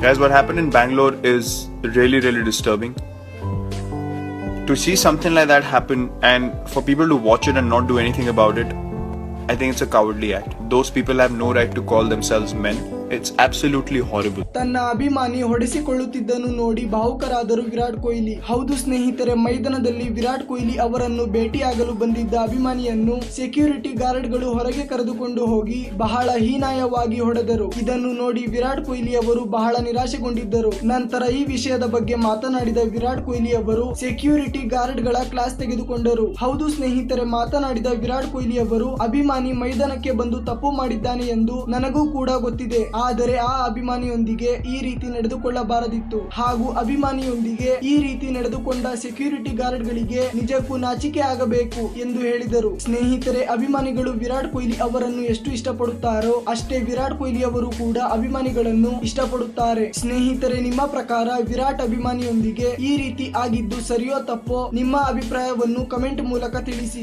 Guys, what happened in Bangalore is really, really disturbing. To see something like that happen and for people to watch it and not do anything about it, I think it's a cowardly act. Those people have no right to call themselves men. It's absolutely horrible ತನ್ನ ಅಭಿಮಾನಿ ಹೊಡೆಸಿಕೊಳ್ಳುತ್ತಿದ್ದನ್ನು ನೋಡಿ ಭಾವುಕರಾದರು ವಿರಾಟ್ ಕೊಹ್ಲಿ. ಹೌದು ಸ್ನೇಹಿತರೆ, ಮೈದಾನದಲ್ಲಿ ವಿರಾಟ್ ಕೊಹ್ಲಿ ಅವರನ್ನು ಭೇಟಿಯಾಗಲು ಬಂದಿದ್ದ ಅಭಿಮಾನಿಯನ್ನು security ಗಾರ್ಡ್ಗಳು ಹೊರಗೆ ಕರೆದುಕೊಂಡು ಹೋಗಿ ಬಹಳ ಹೀನಾಯವಾಗಿ ಹೊಡೆದರು. ಇದನ್ನು ನೋಡಿ ವಿರಾಟ್ ಕೊಹ್ಲಿ ಅವರು ಬಹಳ ನಿರಾಶೆಗೊಂಡಿದ್ದರು. ನಂತರ ಈ ವಿಷಯದ ಬಗ್ಗೆ ಮಾತನಾಡಿದ ವಿರಾಟ್ ಕೊಹ್ಲಿ ಅವರು ಸೆಕ್ಯೂರಿಟಿ ಗಾರ್ಡ್ಗಳ ಕ್ಲಾಸ್ ತೆಗೆದುಕೊಂಡರು. ಹೌದು ಸ್ನೇಹಿತರೆ, ಮಾತನಾಡಿದ ವಿರಾಟ್ ಕೊಹ್ಲಿ ಅವರು, ಅಭಿಮಾನಿ ಮೈದಾನಕ್ಕೆ ಬಂದು ತಪ್ಪು ಮಾಡಿದ್ದಾನೆ ಎಂದು ನನಗೂ ಕೂಡ ಗೊತ್ತಿದೆ. ಆದರೆ ಆ ಅಭಿಮಾನಿಯೊಂದಿಗೆ ಈ ರೀತಿ ನಡೆದುಕೊಳ್ಳಬಾರದಿತ್ತು. ಹಾಗೂ ಅಭಿಮಾನಿಯೊಂದಿಗೆ ಈ ರೀತಿ ನಡೆದುಕೊಂಡ ಸೆಕ್ಯೂರಿಟಿ ಗಾರ್ಡ್ಗಳಿಗೆ ನಿಜಕ್ಕೂ ನಾಚಿಕೆ ಆಗಬೇಕು ಎಂದು ಹೇಳಿದರು. ಸ್ನೇಹಿತರೆ, ಅಭಿಮಾನಿಗಳು ವಿರಾಟ್ ಕೊಹ್ಲಿ ಅವರನ್ನು ಎಷ್ಟು ಇಷ್ಟಪಡುತ್ತಾರೋ ಅಷ್ಟೇ ವಿರಾಟ್ ಕೊಹ್ಲಿ ಅವರು ಕೂಡ ಅಭಿಮಾನಿಗಳನ್ನು ಇಷ್ಟಪಡುತ್ತಾರೆ. ಸ್ನೇಹಿತರೆ, ನಿಮ್ಮ ಪ್ರಕಾರ ವಿರಾಟ್ ಅಭಿಮಾನಿಯೊಂದಿಗೆ ಈ ರೀತಿ ಆಗಿದ್ದು ಸರಿಯೋ ತಪ್ಪೋ ನಿಮ್ಮ ಅಭಿಪ್ರಾಯವನ್ನು ಕಮೆಂಟ್ ಮೂಲಕ ತಿಳಿಸಿ.